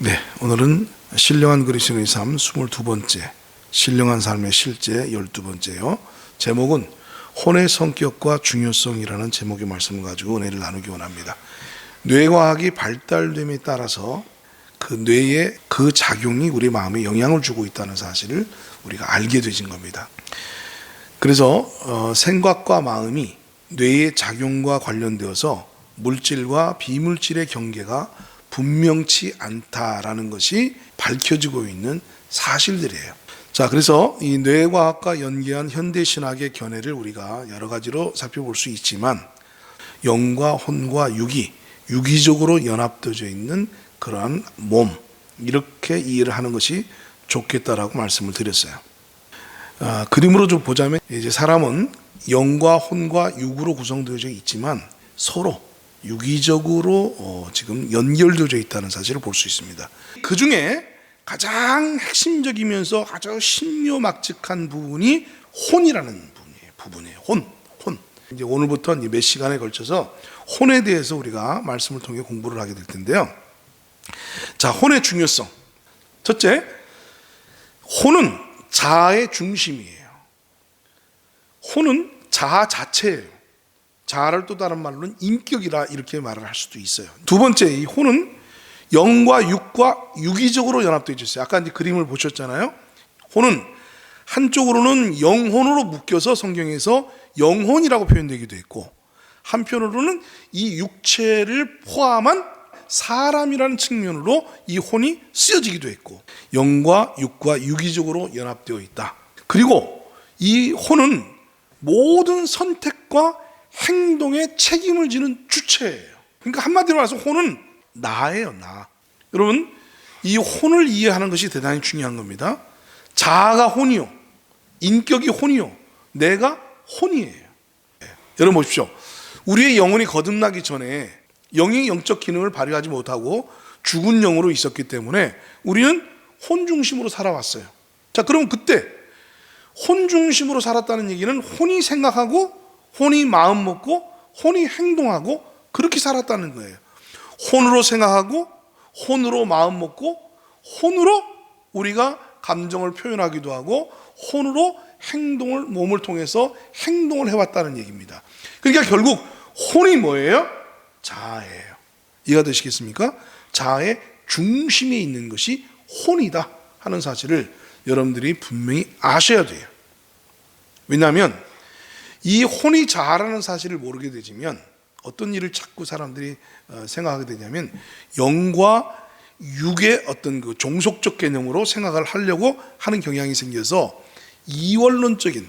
네, 오늘은 신령한 그리스도의 삶 22번째, 신령한 삶의 실제 12번째요. 제목은 혼의 성격과 중요성이라는 제목의 말씀을 가지고 은혜를 나누기 원합니다. 뇌과학이 발달됨에 따라서 그 뇌의 그 작용이 우리 마음에 영향을 주고 있다는 사실을 우리가 알게 되진 겁니다. 그래서 어, 생각과 마음이 뇌의 작용과 관련되어서 물질과 비물질의 경계가 분명치 않다라는 것이 밝혀지고 있는 사실들이에요. 자, 그래서 이 뇌과학과 연계한 현대 신학의 견해를 우리가 여러 가지로 살펴볼 수 있지만 영과 혼과 육이 유기적으로 연합되어 있는 그러한 몸 이렇게 이해를 하는 것이 좋겠다라고 말씀을 드렸어요. 아, 그림으로 좀 보자면 이제 사람은 영과 혼과 육으로 구성되어져 있지만 서로 유기적으로 어, 지금 연결되어져 있다는 사실을 볼 수 있습니다. 그 중에 가장 핵심적이면서 아주 신묘막측한 부분이 혼이라는 부분이에요. 부분이에요. 혼, 혼. 이제 오늘부터 몇 시간에 걸쳐서 혼에 대해서 우리가 말씀을 통해 공부를 하게 될 텐데요. 자, 혼의 중요성. 첫째, 혼은 자아의 중심이에요. 혼은 자아 자체예요. 자아를 또 다른 말로는 인격이라 이렇게 말을 할 수도 있어요. 두 번째, 이 혼은 영과 육과 유기적으로 연합되어 있어요. 아까 이제 그림을 보셨잖아요. 혼은 한쪽으로는 영혼으로 묶여서 성경에서 영혼이라고 표현되기도 했고 한편으로는 이 육체를 포함한 사람이라는 측면으로 이 혼이 쓰여지기도 했고 영과 육과 유기적으로 연합되어 있다. 그리고 이 혼은 모든 선택과 행동에 책임을 지는 주체예요. 그러니까 한마디로 말해서 혼은 나예요, 나. 여러분, 이 혼을 이해하는 것이 대단히 중요한 겁니다. 자아가 혼이요. 인격이 혼이요. 내가 혼이에요. 네. 여러분 보십시오. 우리의 영혼이 거듭나기 전에 영이 영적 기능을 발휘하지 못하고 죽은 영으로 있었기 때문에 우리는 혼 중심으로 살아왔어요. 자, 그럼 그때 혼 중심으로 살았다는 얘기는 혼이 생각하고 혼이 마음 먹고 혼이 행동하고 그렇게 살았다는 거예요. 혼으로 생각하고 혼으로 마음 먹고 혼으로 우리가 감정을 표현하기도 하고 혼으로 행동을 몸을 통해서 행동을 해왔다는 얘기입니다. 그러니까 결국 혼이 뭐예요? 자아예요. 이해가 되시겠습니까? 자아의 중심에 있는 것이 혼이다 하는 사실을 여러분들이 분명히 아셔야 돼요. 왜냐하면 이 혼이 자아라는 사실을 모르게 되지면 어떤 일을 자꾸 사람들이 어, 생각하게 되냐면 영과 육의 어떤 그 종속적 개념으로 생각을 하려고 하는 경향이 생겨서 이원론적인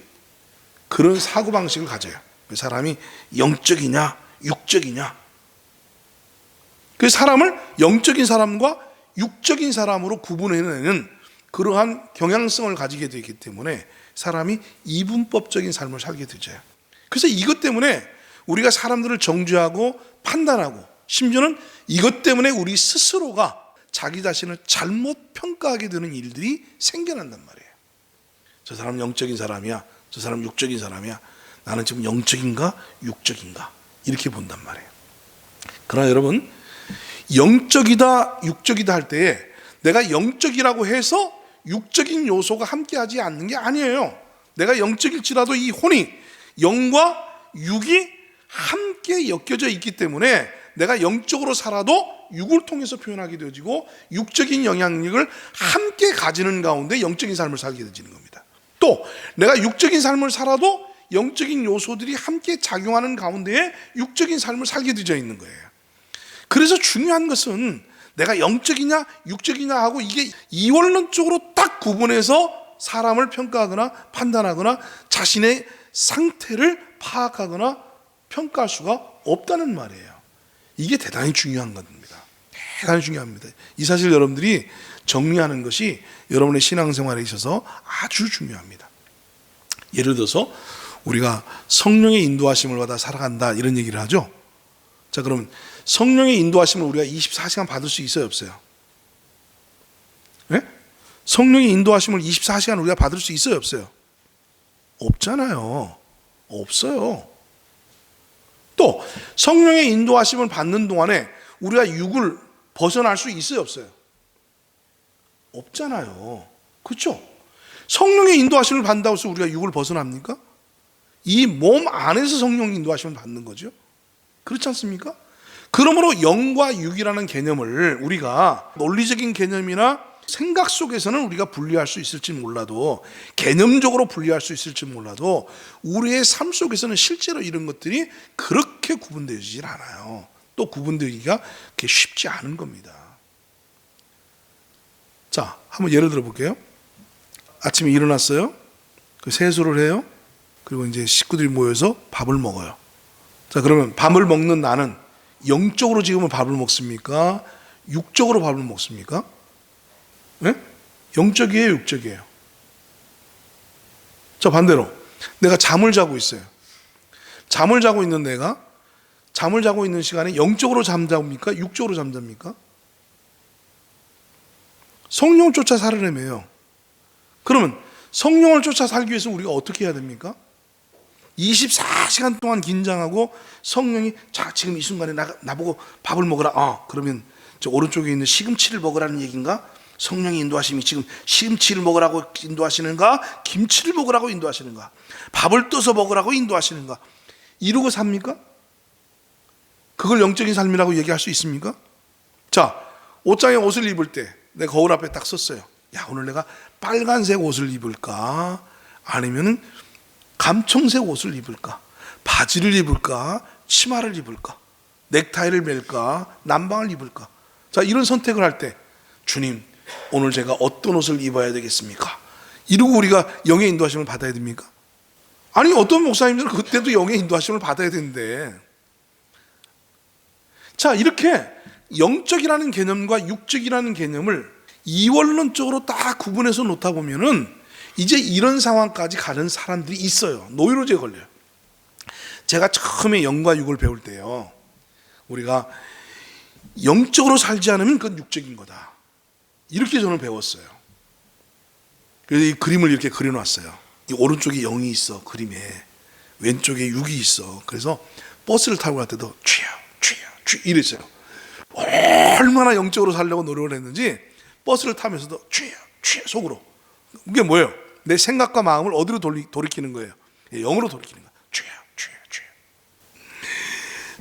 그런 사고 방식을 가져요. 그 사람이 영적이냐 육적이냐. 그 사람을 영적인 사람과 육적인 사람으로 구분해내는 그러한 경향성을 가지게 되기 때문에 사람이 이분법적인 삶을 살게 되죠. 그래서 이것 때문에 우리가 사람들을 정죄하고 판단하고 심지어는 이것 때문에 우리 스스로가 자기 자신을 잘못 평가하게 되는 일들이 생겨난단 말이에요. 저 사람 영적인 사람이야. 저 사람 육적인 사람이야. 나는 지금 영적인가 육적인가 이렇게 본단 말이에요. 그러나 여러분 영적이다 육적이다 할 때에 내가 영적이라고 해서 육적인 요소가 함께하지 않는 게 아니에요. 내가 영적일지라도 이 혼이 영과 육이 함께 엮여져 있기 때문에 내가 영적으로 살아도 육을 통해서 표현하게 되어지고 육적인 영향력을 함께 가지는 가운데 영적인 삶을 살게 되지는 겁니다. 또 내가 육적인 삶을 살아도 영적인 요소들이 함께 작용하는 가운데에 육적인 삶을 살게 되어 있는 거예요. 그래서 중요한 것은 내가 영적이냐 육적이냐 하고 이게 이원론적으로 딱 구분해서 사람을 평가하거나 판단하거나 자신의 상태를 파악하거나 평가할 수가 없다는 말이에요. 이게 대단히 중요한 겁니다. 대단히 중요합니다. 이 사실 여러분들이 정리하는 것이 여러분의 신앙생활에 있어서 아주 중요합니다. 예를 들어서 우리가 성령의 인도하심을 받아 살아간다 이런 얘기를 하죠. 자, 그러면 성령의 인도하심을 우리가 24시간 받을 수 있어요, 없어요? 네? 성령의 인도하심을 24시간 우리가 받을 수 있어요, 없어요? 없잖아요. 없어요. 또 성령의 인도하심을 받는 동안에 우리가 육을 벗어날 수 있어요, 없어요? 없잖아요. 그렇죠? 성령의 인도하심을 받는다고 해서 우리가 육을 벗어납니까? 이 몸 안에서 성령 인도하심을 받는 거죠. 그렇지 않습니까? 그러므로 영과 육이라는 개념을 우리가 논리적인 개념이나 생각 속에서는 우리가 분리할 수 있을지 몰라도 개념적으로 분리할 수 있을지 몰라도 우리의 삶 속에서는 실제로 이런 것들이 그렇게 구분되질 않아요. 또 구분되기가 쉽지 않은 겁니다. 자, 한번 예를 들어 볼게요. 아침에 일어났어요. 그 세수를 해요. 그리고 이제 식구들이 모여서 밥을 먹어요. 자, 그러면 밥을 먹는 나는 영적으로 지금은 밥을 먹습니까? 육적으로 밥을 먹습니까? 네? 영적이에요, 육적이에요? 자, 반대로 내가 잠을 자고 있어요. 잠을 자고 있는 내가 잠을 자고 있는 시간에 영적으로 잠잡니까? 육적으로 잠잡니까? 성령 쫓아 살으려면요. 그러면 성령을 쫓아 살기 위해서 우리가 어떻게 해야 됩니까? 24시간 동안 긴장하고 성령이 자 지금 이 순간에 나, 나보고 밥을 먹으라 어 그러면 저 오른쪽에 있는 시금치를 먹으라는 얘기인가? 성령의 인도하심이 지금 시금치를 먹으라고 인도하시는가? 김치를 먹으라고 인도하시는가? 밥을 떠서 먹으라고 인도하시는가? 이러고 삽니까? 그걸 영적인 삶이라고 얘기할 수 있습니까? 자, 옷장에 옷을 입을 때 내 거울 앞에 딱 섰어요. 야, 오늘 내가 빨간색 옷을 입을까? 아니면은 감청색 옷을 입을까? 바지를 입을까? 치마를 입을까? 넥타이를 멜까? 남방을 입을까? 자, 이런 선택을 할 때 주님, 오늘 제가 어떤 옷을 입어야 되겠습니까? 이러고 우리가 영의 인도하심을 받아야 됩니까? 아니, 어떤 목사님들은 그때도 영의 인도하심을 받아야 되는데 자, 이렇게 영적이라는 개념과 육적이라는 개념을 이원론적으로 딱 구분해서 놓다 보면은 이제 이런 상황까지 가는 사람들이 있어요. 노이로제 걸려요. 제가 처음에 영과 육을 배울 때요. 우리가 영적으로 살지 않으면 그건 육적인 거다. 이렇게 저는 배웠어요. 그래서 이 그림을 이렇게 그려놨어요. 이 오른쪽에 영이 있어, 그림에. 왼쪽에 육이 있어. 그래서 버스를 타고 갈 때도 쥐야, 쥐야, 쥐 이랬어요. 얼마나 영적으로 살려고 노력을 했는지 버스를 타면서도 쥐야, 쥐야 속으로. 이게 뭐예요? 내 생각과 마음을 어디로 돌리, 돌이키는 거예요? 영으로 돌이키는 거예요. 쥐야, 쥐야, 쥐야.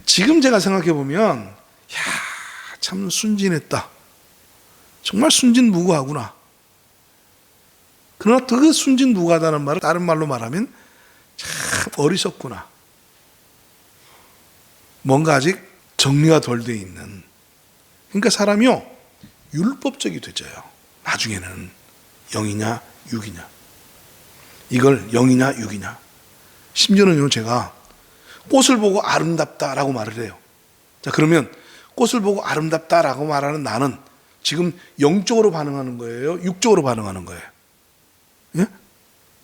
지금 제가 생각해 보면, 야, 참 순진했다. 정말 순진무구하구나. 그러나 그 순진무구하다는 말을 다른 말로 말하면 참 어리석구나. 뭔가 아직 정리가 덜 돼 있는. 그러니까 사람이요 율법적이 되져요. 나중에는 영이냐 육이냐. 이걸 영이냐 육이냐. 심지어는요 제가 꽃을 보고 아름답다라고 말을 해요. 자 그러면 꽃을 보고 아름답다라고 말하는 나는 지금 영적으로 반응하는 거예요? 육적으로 반응하는 거예요? 예?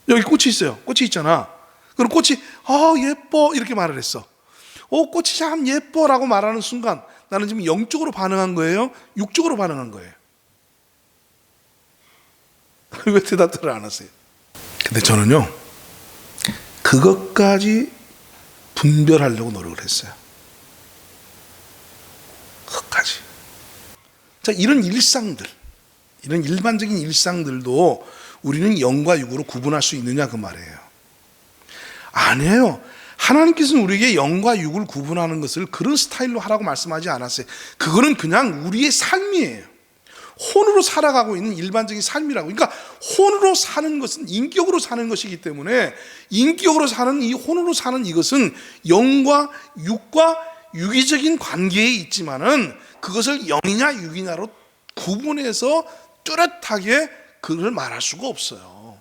여기 꽃이 있어요. 꽃이 있잖아. 그럼 꽃이 아 예뻐 이렇게 말을 했어. 어 꽃이 참 예뻐 라고 말하는 순간 나는 지금 영적으로 반응한 거예요? 육적으로 반응한 거예요? 왜 대답들을 안 하세요? 근데 저는요 그것까지 분별하려고 노력을 했어요. 그것까지. 자, 이런 일상들, 이런 일반적인 일상들도 우리는 영과 육으로 구분할 수 있느냐 그 말이에요. 아니에요. 하나님께서는 우리에게 영과 육을 구분하는 것을 그런 스타일로 하라고 말씀하지 않았어요. 그거는 그냥 우리의 삶이에요. 혼으로 살아가고 있는 일반적인 삶이라고. 그러니까 혼으로 사는 것은 인격으로 사는 것이기 때문에 인격으로 사는 이 혼으로 사는 이것은 영과 육과 유기적인 관계에 있지만은 그것을 영이냐 육이냐로 구분해서 뚜렷하게 그걸 말할 수가 없어요.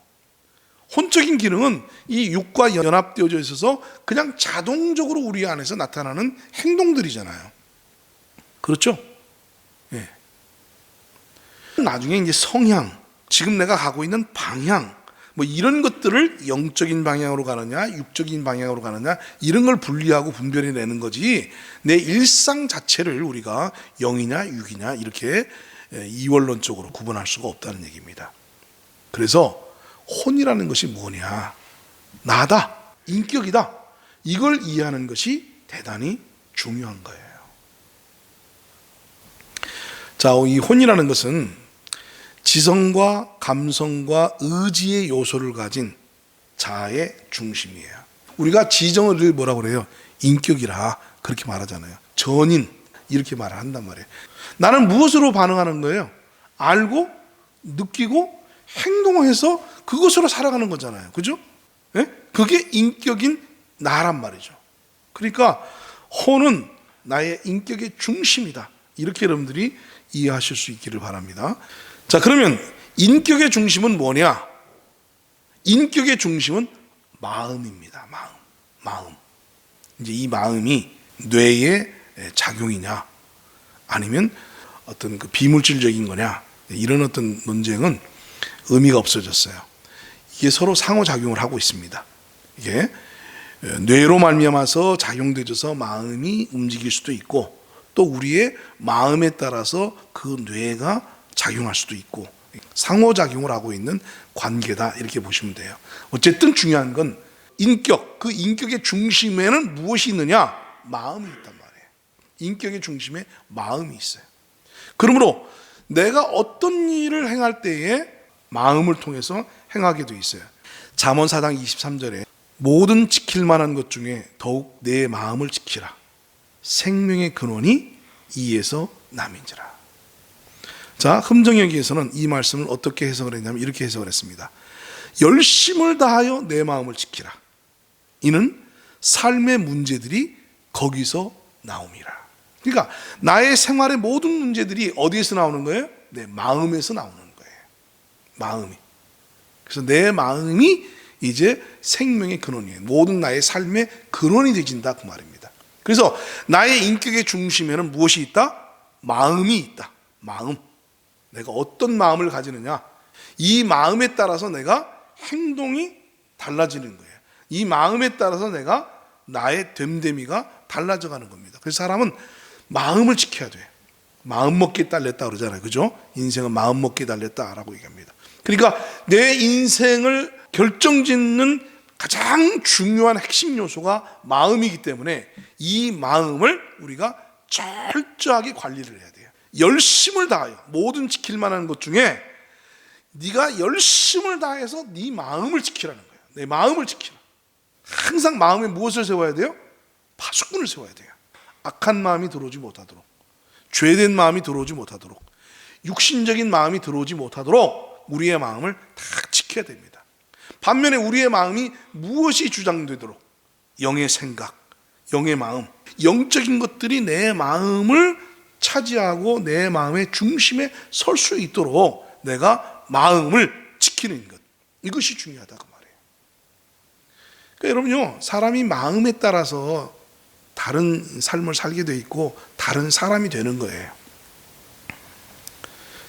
혼적인 기능은 이 육과 연합되어져 있어서 그냥 자동적으로 우리 안에서 나타나는 행동들이잖아요. 그렇죠? 예. 나중에 이제 성향, 지금 내가 가고 있는 방향, 뭐 이런 것들을 영적인 방향으로 가느냐, 육적인 방향으로 가느냐, 이런 걸 분리하고 분별해 내는 거지, 내 일상 자체를 우리가 영이냐, 육이냐, 이렇게 이원론적으로 구분할 수가 없다는 얘기입니다. 그래서 혼이라는 것이 뭐냐? 나다, 인격이다. 이걸 이해하는 것이 대단히 중요한 거예요. 자, 이 혼이라는 것은 지성과 감성과 의지의 요소를 가진 자아의 중심이에요. 우리가 지정을 늘 뭐라고 그래요? 인격이라 그렇게 말하잖아요. 전인 이렇게 말을 한단 말이에요. 나는 무엇으로 반응하는 거예요? 알고 느끼고 행동해서 그것으로 살아가는 거잖아요. 그죠? 예? 그게 인격인 나란 말이죠. 그러니까 혼은 나의 인격의 중심이다. 이렇게 여러분들이 이해하실 수 있기를 바랍니다. 자, 그러면 인격의 중심은 뭐냐? 인격의 중심은 마음입니다. 마음. 마음. 이제 이 마음이 뇌의 작용이냐 아니면 어떤 그 비물질적인 거냐 이런 어떤 논쟁은 의미가 없어졌어요. 이게 서로 상호작용을 하고 있습니다. 이게 뇌로 말미암아서 작용되어서 마음이 움직일 수도 있고 또 우리의 마음에 따라서 그 뇌가 작용할 수도 있고 상호작용을 하고 있는 관계다 이렇게 보시면 돼요. 어쨌든 중요한 건 인격 그 인격의 중심에는 무엇이 있느냐 마음이 있단 말이에요. 인격의 중심에 마음이 있어요. 그러므로 내가 어떤 일을 행할 때에 마음을 통해서 행하게 돼 있어요. 잠언 4장 23절에 모든 지킬 만한 것 중에 더욱 내 마음을 지키라. 생명의 근원이 이에서 남인지라. 자, 흠정역에서는 이 말씀을 어떻게 해석을 했냐면 이렇게 해석을 했습니다. 열심을 다하여 내 마음을 지키라. 이는 삶의 문제들이 거기서 나옵니다. 그러니까 나의 생활의 모든 문제들이 어디에서 나오는 거예요? 내 마음에서 나오는 거예요. 마음이. 그래서 내 마음이 이제 생명의 근원이에요. 모든 나의 삶의 근원이 되진다 그 말입니다. 그래서 나의 인격의 중심에는 무엇이 있다? 마음이 있다. 마음. 내가 어떤 마음을 가지느냐? 이 마음에 따라서 내가 행동이 달라지는 거예요. 이 마음에 따라서 내가 나의 됨됨이가 달라져 가는 겁니다. 그래서 사람은 마음을 지켜야 돼. 마음 먹기에 달렸다 그러잖아요. 그죠? 인생은 마음 먹기에 달렸다라고 얘기합니다. 그러니까 내 인생을 결정짓는 가장 중요한 핵심 요소가 마음이기 때문에 이 마음을 우리가 철저하게 관리를 해야 돼요. 열심을 다하여 모든 지킬 만한 것 중에 네가 열심을 다해서 네 마음을 지키라는 거예요. 내 마음을 지키라. 항상 마음에 무엇을 세워야 돼요? 파수꾼을 세워야 돼요. 악한 마음이 들어오지 못하도록, 죄된 마음이 들어오지 못하도록, 육신적인 마음이 들어오지 못하도록 우리의 마음을 다 지켜야 됩니다. 반면에 우리의 마음이 무엇이 주장되도록 영의 생각, 영의 마음, 영적인 것들이 내 마음을 차지하고 내 마음의 중심에 설 수 있도록 내가 마음을 지키는 것 이것이 중요하다 그 말이에요. 그러니까 여러분요 사람이 마음에 따라서 다른 삶을 살게 돼 있고 다른 사람이 되는 거예요.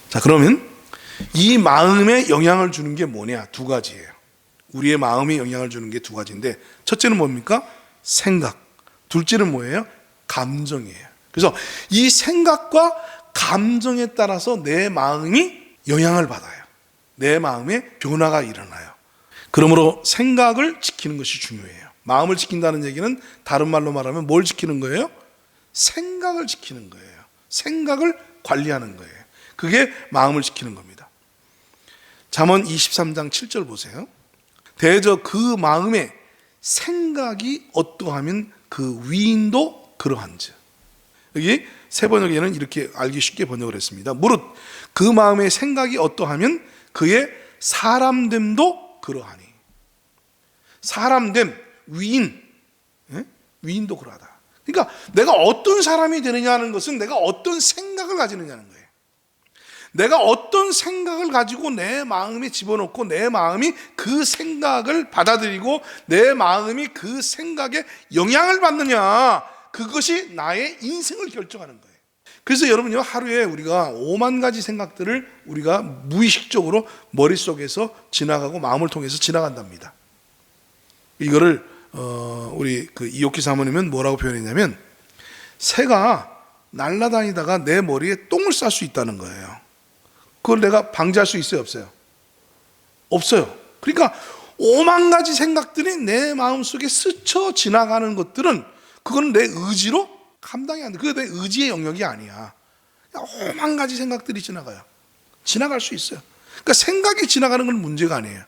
자 그러면 이 마음에 영향을 주는 게 뭐냐 두 가지예요. 우리의 마음에 영향을 주는 게 두 가지인데 첫째는 뭡니까 생각, 둘째는 뭐예요 감정이에요. 그래서 이 생각과 감정에 따라서 내 마음이 영향을 받아요. 내 마음에 변화가 일어나요. 그러므로 생각을 지키는 것이 중요해요. 마음을 지킨다는 얘기는 다른 말로 말하면 뭘 지키는 거예요? 생각을 지키는 거예요. 생각을 관리하는 거예요. 그게 마음을 지키는 겁니다. 잠언 23장 7절 보세요. 대저 그 마음에 생각이 어떠하면 그 위인도 그러한즉. 여기 세 번역에는 이렇게 알기 쉽게 번역을 했습니다. 무릇 그 마음의 생각이 어떠하면 그의 사람됨도 그러하니. 사람됨, 위인, 예? 위인도 그러하다. 그러니까 내가 어떤 사람이 되느냐는 것은 내가 어떤 생각을 가지느냐는 거예요. 내가 어떤 생각을 가지고 내 마음에 집어넣고 내 마음이 그 생각을 받아들이고 내 마음이 그 생각에 영향을 받느냐. 그것이 나의 인생을 결정하는 거예요. 그래서 여러분요, 하루에 우리가 5만 가지 생각들을 우리가 무의식적으로 머릿속에서 지나가고 마음을 통해서 지나간답니다. 이거를, 어, 우리 그 이옥기 사모님은 뭐라고 표현했냐면, 새가 날아다니다가 내 머리에 똥을 쌀 수 있다는 거예요. 그걸 내가 방지할 수 있어요, 없어요? 없어요. 그러니까 5만 가지 생각들이 내 마음속에 스쳐 지나가는 것들은 그거는 내 의지로 감당이 안 돼. 그게 내 의지의 영역이 아니야. 오만 가지 생각들이 지나가요. 지나갈 수 있어요. 그러니까 생각이 지나가는 건 문제가 아니에요.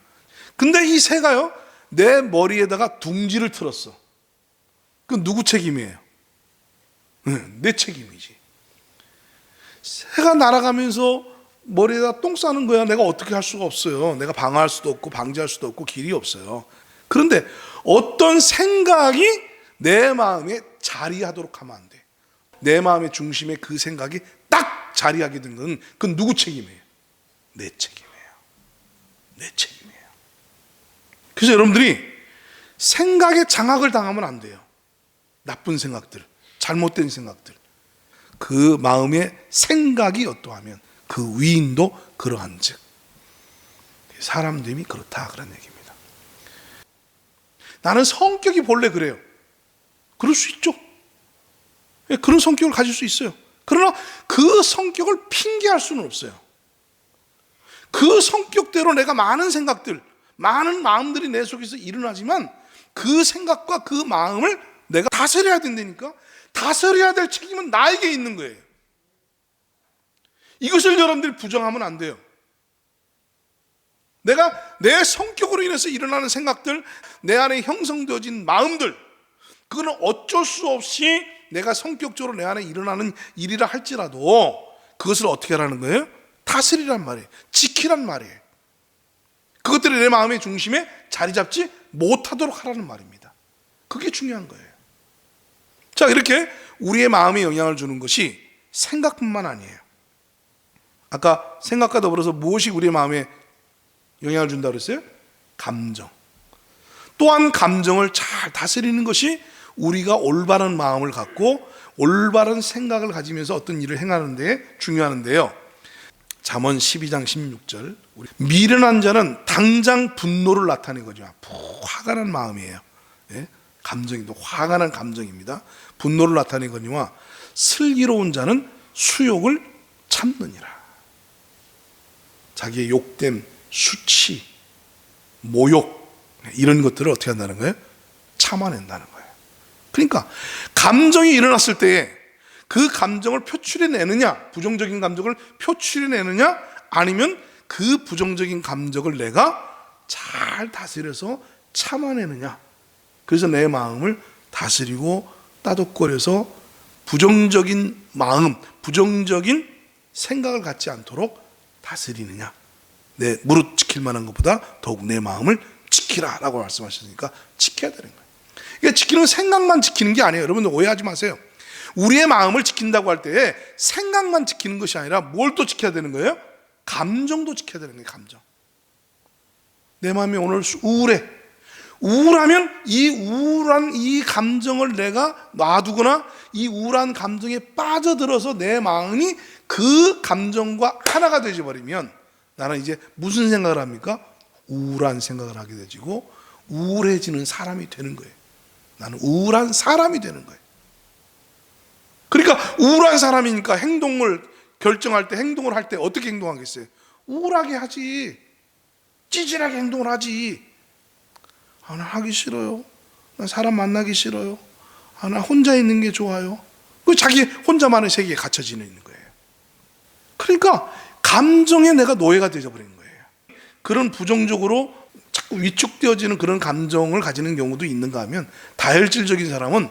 근데 이 새가요, 내 머리에다가 둥지를 틀었어. 그건 누구 책임이에요? 응, 내 책임이지. 새가 날아가면서 머리에다 똥 싸는 거야. 내가 어떻게 할 수가 없어요. 내가 방어할 수도 없고 방지할 수도 없고 길이 없어요. 그런데 어떤 생각이 내 마음에 자리하도록 하면 안 돼. 내 마음의 중심에 그 생각이 딱 자리하게 된 건 그건 누구 책임이에요? 내 책임이에요. 내 책임이에요. 그래서 여러분들이 생각에 장악을 당하면 안 돼요. 나쁜 생각들, 잘못된 생각들. 그 마음의 생각이 어떠하면 그 위인도 그러한 즉. 사람됨이 그렇다. 그런 얘기입니다. 나는 성격이 본래 그래요. 그럴 수 있죠. 예, 그런 성격을 가질 수 있어요. 그러나 그 성격을 핑계할 수는 없어요. 그 성격대로 내가 많은 생각들, 많은 마음들이 내 속에서 일어나지만 그 생각과 그 마음을 내가 다스려야 된다니까? 다스려야 될 책임은 나에게 있는 거예요. 이것을 여러분들이 부정하면 안 돼요. 내가 내 성격으로 인해서 일어나는 생각들, 내 안에 형성되어진 마음들, 그거는 어쩔 수 없이 내가 성격적으로 내 안에 일어나는 일이라 할지라도 그것을 어떻게 하라는 거예요? 다스리란 말이에요. 지키란 말이에요. 그것들이 내 마음의 중심에 자리 잡지 못하도록 하라는 말입니다. 그게 중요한 거예요. 자, 이렇게 우리의 마음에 영향을 주는 것이 생각뿐만 아니에요. 아까 생각과 더불어서 무엇이 우리의 마음에 영향을 준다 그랬어요? 감정. 또한 감정을 잘 다스리는 것이 우리가 올바른 마음을 갖고 올바른 생각을 가지면서 어떤 일을 행하는데 중요한데요. 잠언 12장 16절. 미련한 자는 당장 분노를 나타내거든요. 화가 난 마음이에요. 예? 감정이 또 화가 난 감정입니다. 분노를 나타내거니와 슬기로운 자는 수욕을 참느니라. 자기의 욕됨, 수치, 모욕 이런 것들을 어떻게 한다는 거예요? 참아낸다는 거예요. 그러니까 감정이 일어났을 때에 그 감정을 표출해내느냐, 부정적인 감정을 표출해내느냐, 아니면 그 부정적인 감정을 내가 잘 다스려서 참아내느냐. 그래서 내 마음을 다스리고 따독거려서 부정적인 마음, 부정적인 생각을 갖지 않도록 다스리느냐. 내 무릎 지킬 만한 것보다 더욱 내 마음을 지키라라고 말씀하셨으니까 지켜야 되는 거예요. 이게 지키는 생각만 지키는 게 아니에요. 여러분들 오해하지 마세요. 우리의 마음을 지킨다고 할때 생각만 지키는 것이 아니라 뭘 또 지켜야 되는 거예요? 감정도 지켜야 되는 거예요, 감정. 내 마음이 오늘 우울해. 우울하면 이 우울한 이 감정을 내가 놔두거나 이 우울한 감정에 빠져들어서 내 마음이 그 감정과 하나가 되어 버리면 나는 이제 무슨 생각을 합니까? 우울한 생각을 하게 되지고 우울해지는 사람이 되는 거예요. 나는 우울한 사람이 되는 거예요. 그러니까 우울한 사람이니까 행동을 결정할 때 행동을 할 때 어떻게 행동하겠어요? 우울하게 하지. 찌질하게 행동을 하지. 아, 나 하기 싫어요. 나 사람 만나기 싫어요. 아, 나 혼자 있는 게 좋아요. 그 자기 혼자만의 세계에 갇혀 지는 거예요. 그러니까 감정에 내가 노예가 되어 버리는 거예요. 그런 부정적으로 자꾸 위축되어지는 그런 감정을 가지는 경우도 있는가 하면 다혈질적인 사람은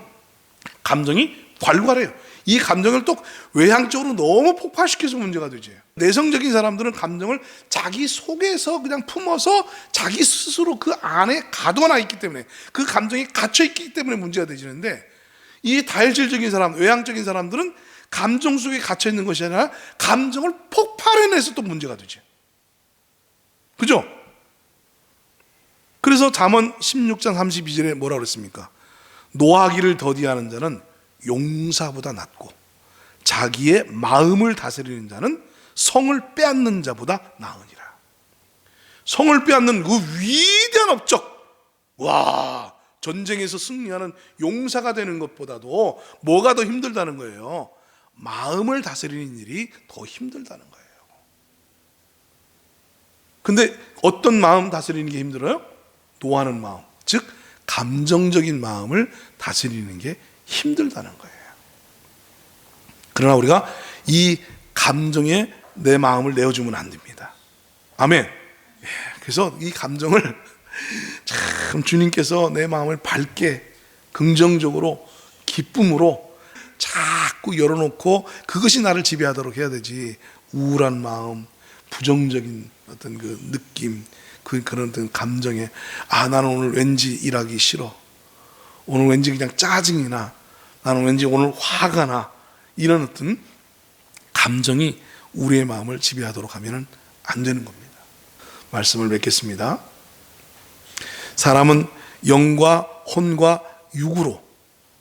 감정이 괄괄해요. 이 감정을 또 외향적으로 너무 폭발시켜서 문제가 되죠. 내성적인 사람들은 감정을 자기 속에서 그냥 품어서 자기 스스로 그 안에 가둬놔 있기 때문에 그 감정이 갇혀 있기 때문에 문제가 되지는데 이 다혈질적인 사람, 외향적인 사람들은 감정 속에 갇혀 있는 것이 아니라 감정을 폭발해내서 또 문제가 되죠. 그죠? 그래서 잠언 16장 32절에 뭐라 그랬습니까? 노하기를 더디하는 자는 용사보다 낫고 자기의 마음을 다스리는 자는 성을 빼앗는 자보다 나으니라. 성을 빼앗는 그 위대한 업적. 와, 전쟁에서 승리하는 용사가 되는 것보다도 뭐가 더 힘들다는 거예요? 마음을 다스리는 일이 더 힘들다는 거예요. 근데 어떤 마음 다스리는 게 힘들어요? 노하는 마음. 즉, 감정적인 마음을 다스리는 게 힘들다는 거예요. 그러나 우리가 이 감정에 내 마음을 내어주면 안 됩니다. 아멘. 예, 그래서 이 감정을 참 주님께서 내 마음을 밝게 긍정적으로 기쁨으로 자꾸 열어놓고 그것이 나를 지배하도록 해야 되지 우울한 마음 부정적인 어떤 그 느낌 그 그런 어떤 감정에 아 나는 오늘 왠지 일하기 싫어 오늘 왠지 그냥 짜증이 나 나는 왠지 오늘 화가 나 이런 어떤 감정이 우리의 마음을 지배하도록 하면은 안 되는 겁니다. 말씀을 맺겠습니다. 사람은 영과 혼과 육으로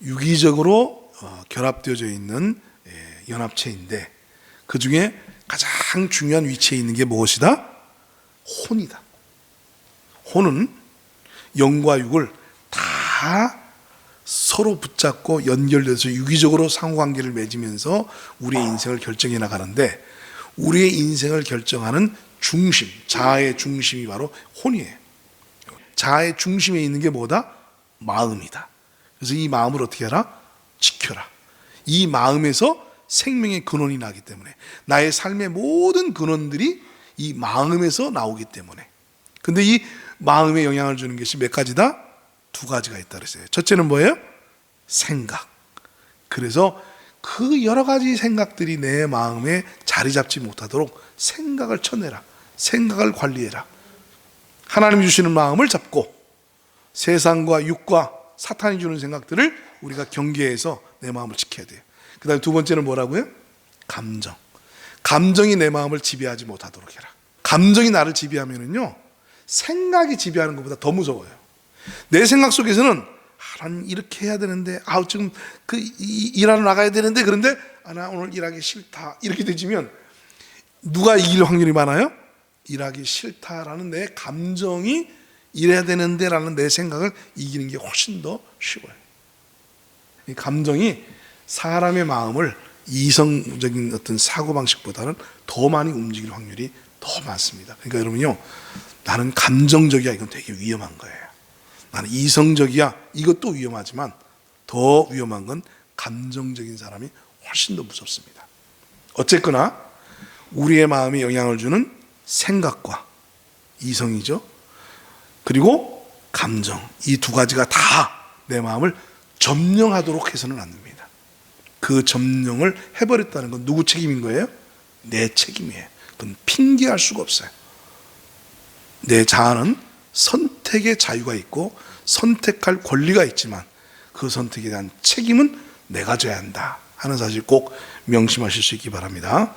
유기적으로 어, 결합되어져 있는 예, 연합체인데 그 중에 가장 중요한 위치에 있는 게 무엇이다? 혼이다. 혼은 영과 육을 다 서로 붙잡고 연결돼서 유기적으로 상호관계를 맺으면서 우리의 인생을 결정해 나가는데 우리의 인생을 결정하는 중심, 자아의 중심이 바로 혼이에요. 자아의 중심에 있는 게 뭐다? 마음이다. 그래서 이 마음을 어떻게 하라? 지켜라. 이 마음에서 생명의 근원이 나기 때문에 나의 삶의 모든 근원들이 이 마음에서 나오기 때문에 근데 이 마음에 영향을 주는 것이 몇 가지다? 두 가지가 있다 그랬어요. 첫째는 뭐예요? 생각. 그래서 그 여러 가지 생각들이 내 마음에 자리 잡지 못하도록 생각을 쳐내라. 생각을 관리해라. 하나님 주시는 마음을 잡고 세상과 육과 사탄이 주는 생각들을 우리가 경계해서 내 마음을 지켜야 돼요. 그 다음에 두 번째는 뭐라고요? 감정. 감정이 내 마음을 지배하지 못하도록 해라. 감정이 나를 지배하면은요, 생각이 지배하는 것보다 더 무서워요. 내 생각 속에서는 아, 난 이렇게 해야 되는데, 아, 지금 그 이- 일하러 나가야 되는데, 그런데 아, 나 오늘 일하기 싫다. 이렇게 되지면 누가 이길 확률이 많아요? 일하기 싫다라는 내 감정이 일해야 되는데라는 내 생각을 이기는 게 훨씬 더 쉬워요. 이 감정이 사람의 마음을 이성적인 어떤 사고 방식보다는 더 많이 움직일 확률이 더 많습니다. 그러니까 여러분요, 나는 감정적이야 이건 되게 위험한 거예요. 나는 이성적이야 이것도 위험하지만 더 위험한 건 감정적인 사람이 훨씬 더 무섭습니다. 어쨌거나 우리의 마음에 영향을 주는 생각과 이성이죠. 그리고 감정 이 두 가지가 다 내 마음을 점령하도록 해서는 안 됩니다. 그 점령을 해버렸다는 건 누구 책임인 거예요? 내 책임이에요. 그건 핑계할 수가 없어요. 내 자아는 선택의 자유가 있고 선택할 권리가 있지만 그 선택에 대한 책임은 내가 져야 한다 하는 사실 꼭 명심하실 수 있기 바랍니다.